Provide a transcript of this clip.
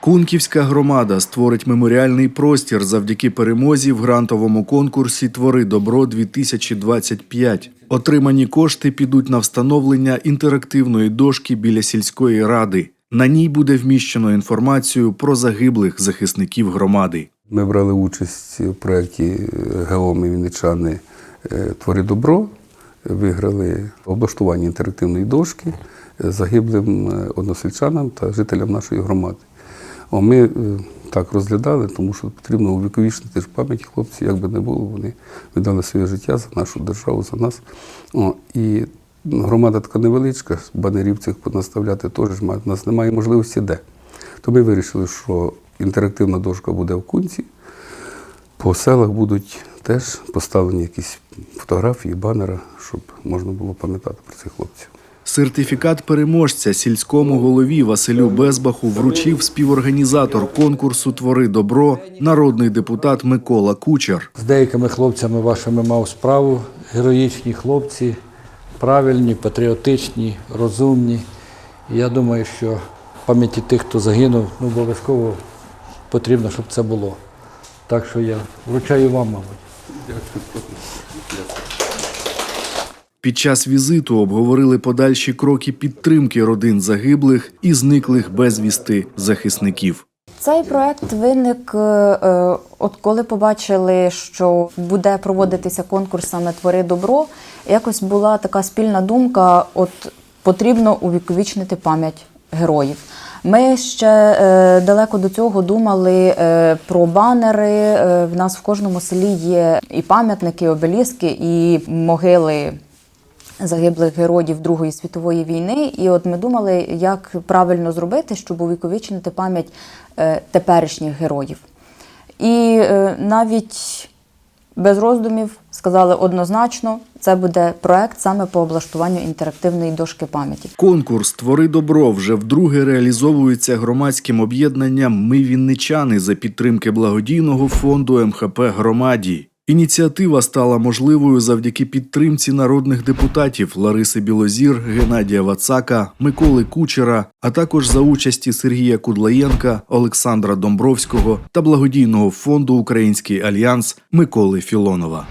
Кунківська громада створить меморіальний простір завдяки перемозі в грантовому конкурсі Твори добро 2025 Отримані кошти підуть на встановлення інтерактивної дошки біля сільської ради. На ній буде вміщено інформацію про загиблих захисників громади. Ми брали участь у проєкті Геоми Вінничани е, Твори добро. Виграли облаштування інтерактивної дошки загиблим е, односельчанам та жителям нашої громади. О, ми е, так розглядали, тому що потрібно увіковічнити ж пам'ять хлопців, як би не було, вони віддали своє життя за нашу державу, за нас. О, і громада така невеличка, банерів цих понаставляти теж має- у нас немає можливості де. То ми вирішили, що інтерактивна дошка буде в кунці. По селах будуть теж поставлені якісь фотографії, банери, щоб можна було пам'ятати про цих хлопців. Сертифікат переможця сільському голові Василю Безбаху вручив співорганізатор конкурсу Твори добро, народний депутат Микола Кучер. З деякими хлопцями вашими мав справу. Героїчні хлопці, правильні, патріотичні, розумні. Я думаю, що в пам'яті тих, хто загинув, ну, обов'язково потрібно, щоб це було. Так що я вручаю вам, мабуть. Під час візиту обговорили подальші кроки підтримки родин загиблих і зниклих безвісти захисників. Цей проект виник, е, е, от коли побачили, що буде проводитися конкурс саме Твори добро. Якось була така спільна думка: от потрібно увіковічнити пам'ять героїв. Ми ще е, далеко до цього думали про банери. В нас в кожному селі є і пам'ятники, і обеліски, і могили загиблих героїв Другої світової війни. І от ми думали, як правильно зробити, щоб увіковічнити пам'ять е, теперішніх героїв. І е, навіть без роздумів сказали однозначно, це буде проект саме по облаштуванню інтерактивної дошки пам'яті. Конкурс Твори добро вже вдруге реалізовується громадським об'єднанням Ми Вінничани за підтримки благодійного фонду МХП Громаді. Ініціатива стала можливою завдяки підтримці народних депутатів Лариси Білозір, Геннадія Вацака, Миколи Кучера, а також за участі Сергія Кудлаєнка, Олександра Домбровського та благодійного фонду Український альянс Миколи Філонова.